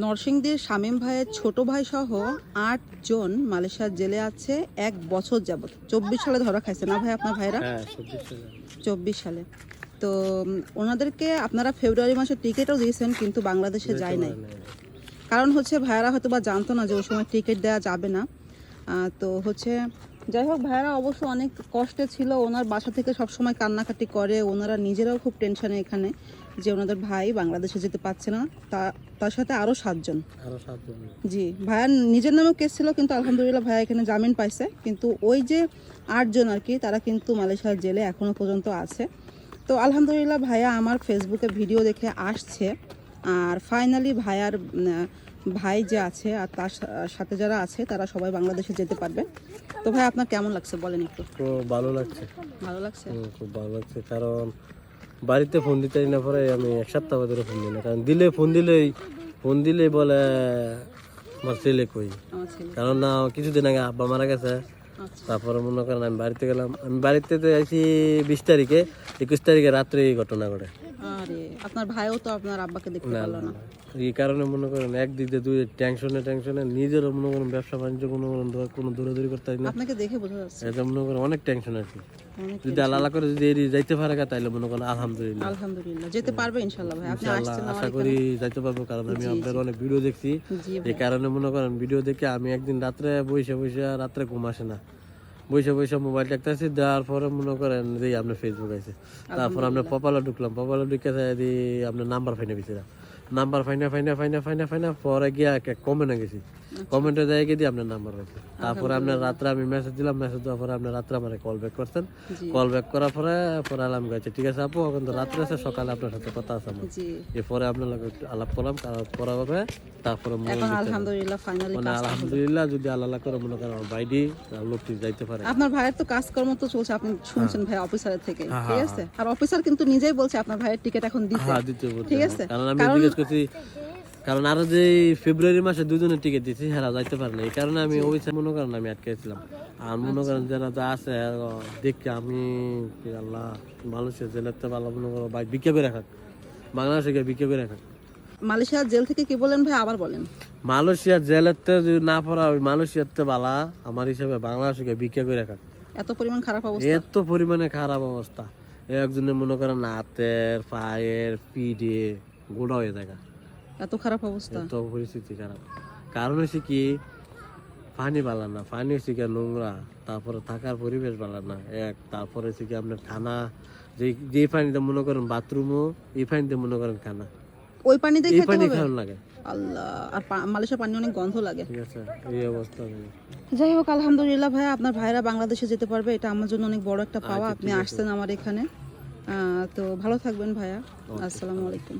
নরসিংদীর শামীম ভাইয়ের ছোট ভাই সহ আট জন মালয়েশিয়ার জেলে আছে এক বছর যাবত চব্বিশ সালে ধরা খাইছে না ভাই আপনার ভাইরা? হ্যাঁ চব্বিশ সালে। তো ওনাদেরকে আপনারা ফেব্রুয়ারি মাসে টিকিটও দিয়েছেন কিন্তু বাংলাদেশে যায় নাই। কারণ হচ্ছে ভাইয়ারা হয়তো বা জানতো না যে ওই সময় টিকিট দেওয়া যাবে না। তো হচ্ছে যাই হোক ভাইয়ারা অবশ্য অনেক কষ্টে ছিল। ওনার বাসা থেকে সব সময় কান্নাকাটি করে। ওনারা নিজেরাও খুব টেনশনে এখানে যে ওনাদের ভাই বাংলাদেশে যেতে পারছে না। তা তার সাথে আরও সাতজন। জি ভাইয়ার নিজের নামেও কেস ছিল কিন্তু আলহামদুলিল্লাহ ভাইয়া এখানে জামিন পাইছে। কিন্তু ওই যে আটজন আর কি তারা কিন্তু মালয়েশিয়ার জেলে এখনও পর্যন্ত আছে। তো আলহামদুলিল্লাহ ভাইয়া আমার ফেসবুকে ভিডিও দেখে আসছে। আর ফাইনালি ভাইয়ার ভাই যে আছে আর তার সাথে যারা আছে তারা সবাই বাংলাদেশে যেতে পারবে। তো ভাই আপনার কেমন লাগছে? বলেন একটু। খুব ভালো লাগছে। ভালো লাগছে? খুব ভালো লাগছে। কারণ বাড়িতে ফোন দিতে না পরে আমি এক সপ্তাহ ধরে ফোন দিই না। কারণ দিলে ফোন দিলেই ফোন দিলেই বলে আমার ছেলে কই? কারণ না কিছুদিন আগে আব্বা মারা গেছে। আচ্ছা। তারপরে মনে করেন আমি বাড়িতে গেলাম। আমি বাড়িতে তো আইছি বিশ তারিখে। একুশ তারিখে রাত্রে এই ঘটনা ঘটে। আপনার ভাইও তো আপনার আব্বাকে দেখতে পারল না। এই কারণে মনে করেন একদিক দিয়ে দুই টেনশনে টেনশনে নিজেরও মনে করেন ব্যবসা বাণিজ্য কোনো কোনো দৌড়াদৌড়ি করতে পারি না। আপনাকে দেখে বোঝা যাচ্ছে। এটা মনে করেন অনেক টেনশন কি অনেক যদি আল্লাহ করে যদি এড়িয়ে যাইতে পারে গা, তাইলে মনে করেন আলহামদুলিল্লাহ। আলহামদুলিল্লাহ যেতে পারবে ইনশাল্লাহ ভাই। আপনি আসছেন আশা করি যাইতে পারব কারণ আমি আপনার অনেক ভিডিও দেখছি। এই কারণে মনে করেন ভিডিও দেখে আমি একদিন রাত্রে বসে বসে রাত্রে ঘুম আসে না। বসে বসে মোবাইল দেখতেছি দেওয়ার পরে মনে করেন যে আপনার ফেসবুক আছে তারপর আমরা পপালা ঢুকলাম পপালা ঢুকে আপনার নাম্বার ফাইনে বিছিলাম নাম্বার ফাইনা ফাইনা ফাইনা ফাইনা ফাইনা পরে গিয়ে কমেন্টে গেছি। কমেন্টে যাই গিয়ে আপনার নাম্বার রয়েছে তারপরে আপনার রাত্রে আমি মেসেজ দিলাম মেসেজ দেওয়ার পরে আপনি রাত্রে আমার কল ব্যাক করছেন। কল ব্যাক করার পরে পরে আলাম গেছে ঠিক আছে আপু এখন তো রাত্রে আছে সকালে আপনার সাথে কথা আছে আমার। এরপরে আপনার লগে একটু আলাপ করলাম করা হবে তারপরে আলহামদুলিল্লাহ ফাইনালি মানে আলহামদুলিল্লাহ যদি আল্লাহ করে মনে করেন আমার বাইডি লোকটি যাইতে পারে। আপনার ভাইয়ের তো কাজকর্ম তো চলছে আপনি শুনছেন হ্যাঁ। ভাই অফিসারের থেকে ঠিক আছে? আর অফিসার কিন্তু নিজেই বলছে আপনার ভাইয়ের টিকিট এখন দিতে। হ্যাঁ ঠিক আছে? কারণ আমি জিজ্ঞেস করছি কারণ আরও যে ফেব্রুয়ারি মাসে দুজনের টিকিট দিচ্ছি হেরা যাইতে পারে না এই কারণে আমি অফিসে মনে করেন আমি আটকেছিলাম আর মনে আচ্ছা। করেন যারা যা আছে দেখি আমি আল্লাহ মানুষের জেলাতে ভালো মনে করো বাইক বিক্রি করে রাখাক বাংলাদেশে গিয়ে বিক্রি করে রাখাক মালয়েশিয়ার জেল থেকে কি বলেন ভাই? আবার বলেন। মালয়েশিয়ার জেলেতে যদি না পড়া ওই মালয়েশিয়াতে বালা। আমার হিসাবে বাংলাদেশে গিয়ে করে রাখাক এত পরিমাণ খারাপ অবস্থা? এত পরিমাণে খারাপ অবস্থা। একজনের মনে করেন হাতের পায়ের পিঠে গোড়া হয়ে থাকা। এত খারাপ অবস্থা? এত পরিস্থিতি খারাপ। কারণ হচ্ছে কি পানি বালা না। পানি হচ্ছে কি নোংরা তারপরে থাকার পরিবেশ বালা না। এক তারপরে হচ্ছে কি আপনার খানা যে যে পানিতে মনে করেন বাথরুমও এই পানিতে মনে করেন খানা। ওই পানি দিয়ে এই খেতে পানি হবে? লাগে। আল্লাহ আর মালয়েশিয়ার পানি অনেক গন্ধ লাগে। ঠিক আছে এই অবস্থা যাই হোক আলহামদুলিল্লাহ ভাই আপনার ভাইরা বাংলাদেশে যেতে পারবে এটা আমার জন্য অনেক বড় একটা পাওয়া। আচ্ছা, আপনি আসছেন আমার এখানে। তো ভালো থাকবেন ভাইয়া। আসসালামু আলাইকুম।